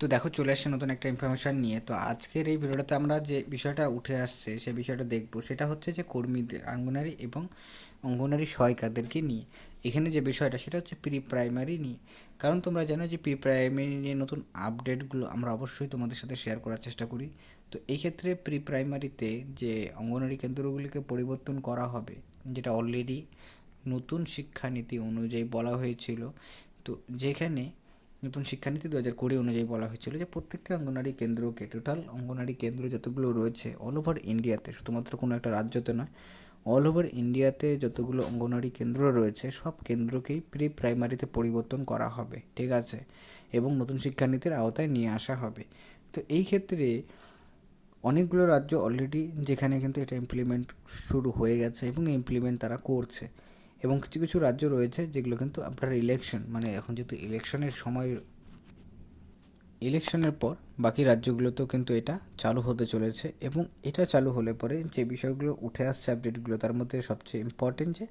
তো দেখো চলে আসছে নতুন একটা ইনফরমেশান নিয়ে। তো আজকের এই ভিডিওটাতে আমরা যে বিষয়টা উঠে আসছে, সে বিষয়টা দেখব। সেটা হচ্ছে যে কর্মীদের অঙ্গনারী এবং অঙ্গনারী সহায়িকাদেরকে নিয়ে। এখানে যে বিষয়টা, সেটা হচ্ছে প্রি প্রাইমারি নিয়ে। কারণ তোমরা জানো যে প্রি প্রাইমারি নিয়ে নতুন আপডেটগুলো আমরা অবশ্যই তোমাদের সাথে শেয়ার করার চেষ্টা করি। তো এই ক্ষেত্রে প্রি প্রাইমারিতে যে অঙ্গনারী কেন্দ্রগুলিকে পরিবর্তন করা হবে, যেটা অলরেডি নতুন শিক্ষানীতি অনুযায়ী বলা হয়েছিল, তো যেখানে নতুন শিক্ষানীতি দু হাজার কুড়ি অনুযায়ী বলা হয়েছিল যে প্রত্যেকটি অঙ্গনারী কেন্দ্রকে টোটাল অঙ্গনারী কেন্দ্র যতগুলো রয়েছে অল ওভার ইন্ডিয়াতে শুধুমাত্র কোনো একটা রাজ্যতে নয় অল ওভার ইন্ডিয়াতে যতগুলো অঙ্গনারী কেন্দ্র রয়েছে সব কেন্দ্রকেই প্রি প্রাইমারিতে পরিবর্তন করা হবে, ঠিক আছে? এবং নতুন শিক্ষানীতির আওতায় নিয়ে আসা হবে। তো এই ক্ষেত্রে অনেকগুলো রাজ্য অলরেডি যেখানে কিন্তু এটা ইমপ্লিমেন্ট শুরু হয়ে গেছে এবং ইমপ্লিমেন্ট তারা করছে। এবং কিছু কিছু রাজ্য রয়েছে যেগুলো কিন্তু আপনার ইলেকশন মানে এখন যেহেতু ইলেকশনের সময় ইলেকশনের পর বাকি রাজ্যগুলোতেও কিন্তু এটা চালু হতে চলেছে এবং এটা চালু হলে পরে যে বিষয়গুলো উঠে আসছে আপডেটগুলো তার মধ্যে সবচেয়ে ইম্পর্টেন্ট যে,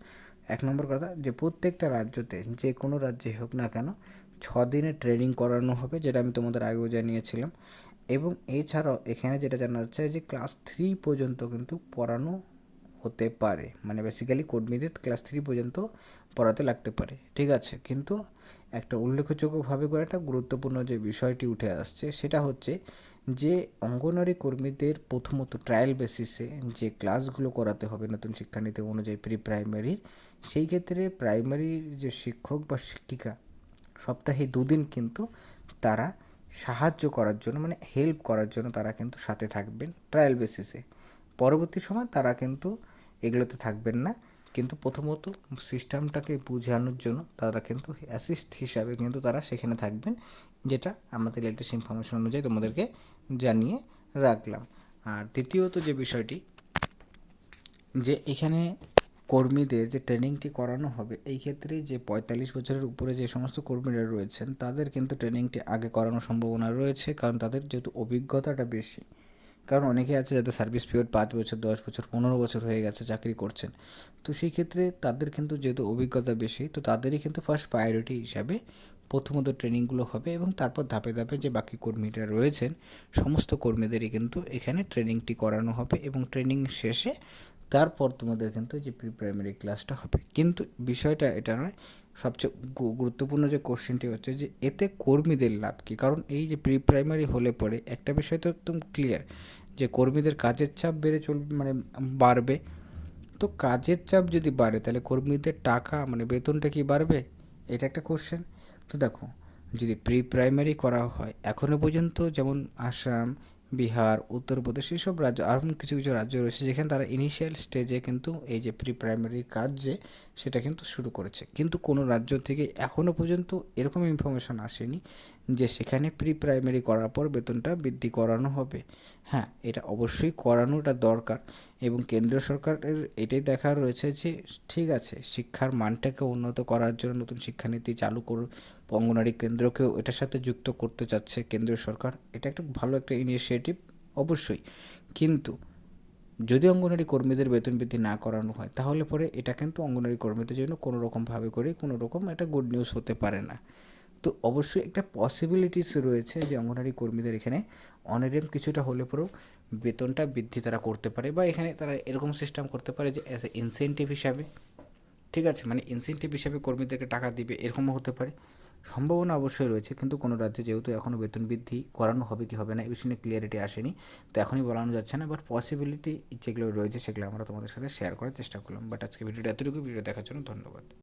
এক নম্বর কথা যে প্রত্যেকটা রাজ্যতে যে কোনো রাজ্যে হোক না কেন ছ দিনের ট্রেনিং করানো হবে যেটা আমি তোমাদের আগেও জানিয়েছিলাম এবং এছাড়াও এখানে যেটা জানা যাচ্ছে যে ক্লাস থ্রি পর্যন্ত কিন্তু পড়ানো হতে পারে। মানে বেসিক্যালি কর্মীদের ক্লাস থ্রি পর্যন্ত পড়াতে লাগতে পারে। ঠিক আছে? কিন্তু একটা উল্লেখযোগ্যভাবে করে একটা গুরুত্বপূর্ণ যে বিষয়টি উঠে আসছে, সেটা হচ্ছে যে অঙ্গনওয়াড়ি কর্মীদের প্রথমত ট্রায়াল বেসিসে যে ক্লাসগুলো করাতে হবে নতুন শিক্ষানীতি অনুযায়ী প্রি প্রাইমারির সেই ক্ষেত্রে প্রাইমারির যে শিক্ষক বা শিক্ষিকা সপ্তাহে দুদিন কিন্তু তারা সাহায্য করার জন্য মানে হেল্প করার জন্য তারা কিন্তু সাথে থাকবেন ট্রায়াল বেসিসে পরবর্তী সময় তারা কিন্তু এগুলোতে থাকবেন না। কিন্তু প্রথমত সিস্টেমটাকে বোঝানোর জন্য তারা কিন্তু অ্যাসিস্ট হিসাবে কিন্তু তারা সেখানে থাকবেন, যেটা আমাদের লেটেস্ট ইনফরমেশন অনুযায়ী তোমাদেরকে জানিয়ে রাখলাম। আর দ্বিতীয়ত যে বিষয়টি, যে এখানে কর্মীদের যে ট্রেনিংটি করানো হবে, এই ক্ষেত্রে যে পঁয়তাল্লিশ বছরের উপরে যে সমস্ত কর্মীরা রয়েছেন, তাদের কিন্তু ট্রেনিংটি আগে করানোর সম্ভাবনা রয়েছে। কারণ তাদের যেহেতু অভিজ্ঞতাটা বেশি কারণ অনেকে আছে যাদের সার্ভিস পিরিয়ড পাঁচ বছর, দশ বছর, পনেরো বছর হয়ে গেছে, চাকরি করছেন। তো সেই ক্ষেত্রে তাদের কিন্তু যেহেতু অভিজ্ঞতা বেশি, তো তাদেরই কিন্তু ফার্স্ট প্রায়োরিটি হিসাবে প্রথমত ট্রেনিংগুলো হবে এবং তারপর ধাপে ধাপে যে বাকি কর্মীরা রয়েছেন, সমস্ত কর্মীদেরই কিন্তু এখানে ট্রেনিংটি করানো হবে এবং ট্রেনিং শেষে তারপর তোমাদের কিন্তু যে প্রি প্রাইমারি ক্লাসটা হবে। কিন্তু বিষয়টা এটা নয়, সবচেয়ে গুরুত্বপূর্ণ যে কোশ্চেনটি হচ্ছে যে এতে কর্মীদের লাভ কী? কারণ এই যে প্রি প্রাইমারি হলে পরে একটা বিষয় তো একদম ক্লিয়ার যে কর্মীদের কাজের চাপ বেড়ে চল মানে বাড়বে। তো কাজের চাপ যদি বাড়ে, তাহলে কর্মীদের টাকা মানে বেতনটা কি বাড়বে? এটা একটা কোশ্চেন তো দেখো, যদি প্রি প্রাইমারি করা হয় এখনও পর্যন্ত যেমন আসাম বিহার উত্তরপ্রদেশ এইসব রাজ্য, আর কিছু কিছু রাজ্য রয়েছে যেখানে তারা ইনিশিয়াল স্টেজে কিন্তু এই যে প্রি প্রাইমারির কাজ যে, সেটা কিন্তু শুরু করেছে। কিন্তু কোনো রাজ্য থেকে এখনও পর্যন্ত এরকম ইনফরমেশন আসেনি যে সেখানে প্রি প্রাইমারি করার পর বেতনটা বৃদ্ধি করানো হবে। হ্যাঁ এটা অবশ্যই করানোটা দরকার এবং কেন্দ্রীয় সরকারের এটাই দেখা রয়েছে যে, ঠিক আছে, শিক্ষার মানটাকে উন্নত করার জন্য নতুন শিক্ষানীতি চালু করুন অঙ্গনারী কেন্দ্রকেও এটার সাথে যুক্ত করতে চাচ্ছে কেন্দ্রীয় সরকার। এটা একটা ভালো একটা ইনিশিয়েটিভ অবশ্যই। কিন্তু যদি অঙ্গনারী কর্মীদের বেতন বৃদ্ধি না করানো হয়, তাহলে পরে এটা কিন্তু অঙ্গনারী কর্মীদের জন্য কোনো রকমভাবে করে কোনো রকম একটা গুড নিউজ হতে পারে না। তো অবশ্যই একটা পসিবিলিটিস রয়েছে যে অঙ্গনারী কর্মীদের এখানে অনেরম কিছুটা হলে পরেও বেতনটা বৃদ্ধি তারা করতে পারে বা এখানে তারা এরকম সিস্টেম করতে পারে যে অ্যাজ এ ইনসেন্টিভ হিসাবে। ঠিক আছে? মানে ইনসেন্টিভ হিসাবে কর্মীদেরকে টাকা দিবে, এরকমও হতে পারে। সম্ভাবনা অবশ্যই রয়েছে, কিন্তু কোনো রাজ্যে যেহেতু এখনও বেতন বৃদ্ধি করানো হবে কি হবে না এই বিষয়ে ক্লিয়ারিটি আসেনি। তো এখনই বলানো যাচ্ছে না বাট পসিবিলিটি যেগুলো রয়েছে সেগুলো আমরা তোমাদের সাথে শেয়ার করার চেষ্টা করলাম। বাট আজকে ভিডিওটা এতটুকু ভিডিও দেখার জন্য ধন্যবাদ।